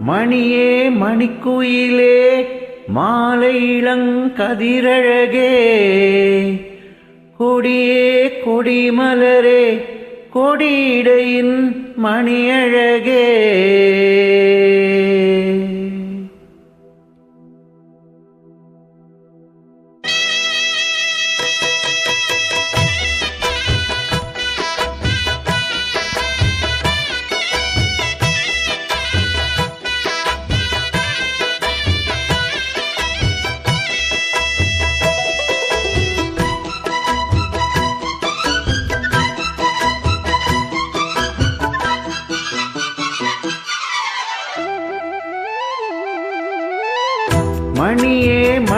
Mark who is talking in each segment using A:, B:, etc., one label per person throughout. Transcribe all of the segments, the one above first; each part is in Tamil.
A: மணியே மணிக்குயிலே மாலை இளங்கதிரழகே. கொடியே கொடிமலரே கொடியிடையின் மணியழகே.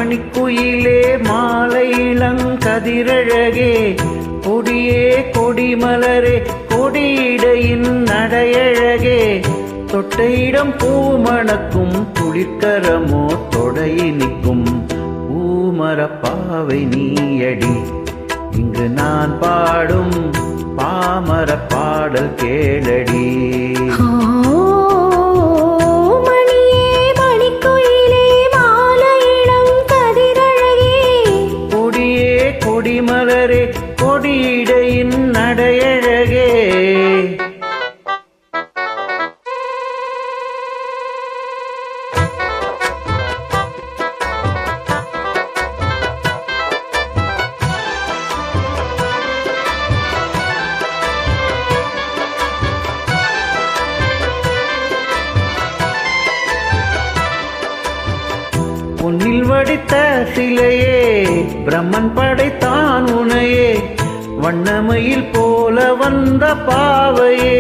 A: மணிக்குயிலே மாலை இளங்கதிரழகே கொடியே கொடிமலரே கொடியிடையின் நடையழகே. தொட்டையிடம் பூமணக்கும் குளிர்கரமோ தொடையினிக்கும் பூமரப்பாவை நீயடி. இங்கு நான் பாடும் பாமர பாடல் கேளடி. மலரே கொடியிடையின் நடையழகே பொன்னில் வடித்த சிலையே பிரம்மன் படைத்தான் உனையே வண்ணமயில் போல வந்த பாவையே.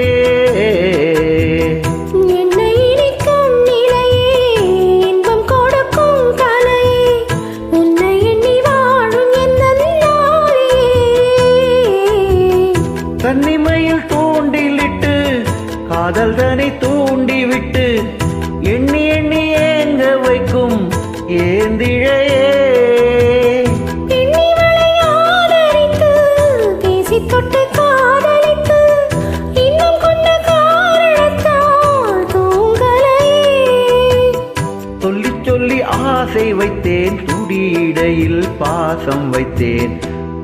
A: வைத்தேன் துடியிடையில் பாசம் வைத்தேன்.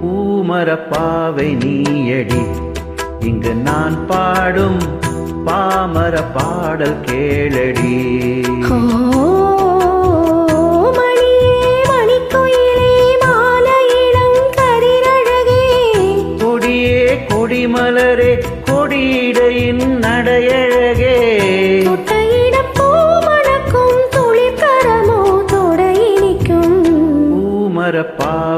A: பூமரப்பாவை நீயடி இங்கு நான் பாடும் பாமர பாடல் கேளடி.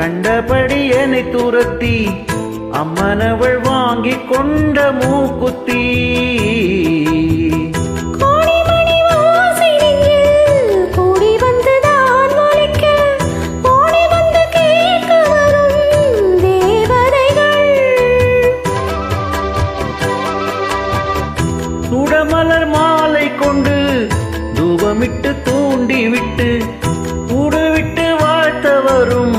A: கண்டபடி என்னை துரத்தி அம்மனவள் வாங்கி கொண்ட மூக்குத்தி. சுடமலர் மாலை கொண்டு தூபமிட்டு தூண்டிவிட்டு கூடுவிட்டு வாழ்த்த வரும்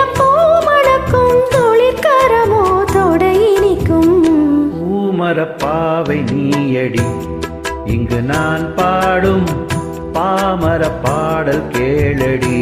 B: நேரம் பூ மணக்கும் தொழிற்கரமோ தொடை இனிக்கும்.
A: பூமரப்பாவை நீயடி இங்கு நான் பாடும் பாமர பாடல் கேளடி.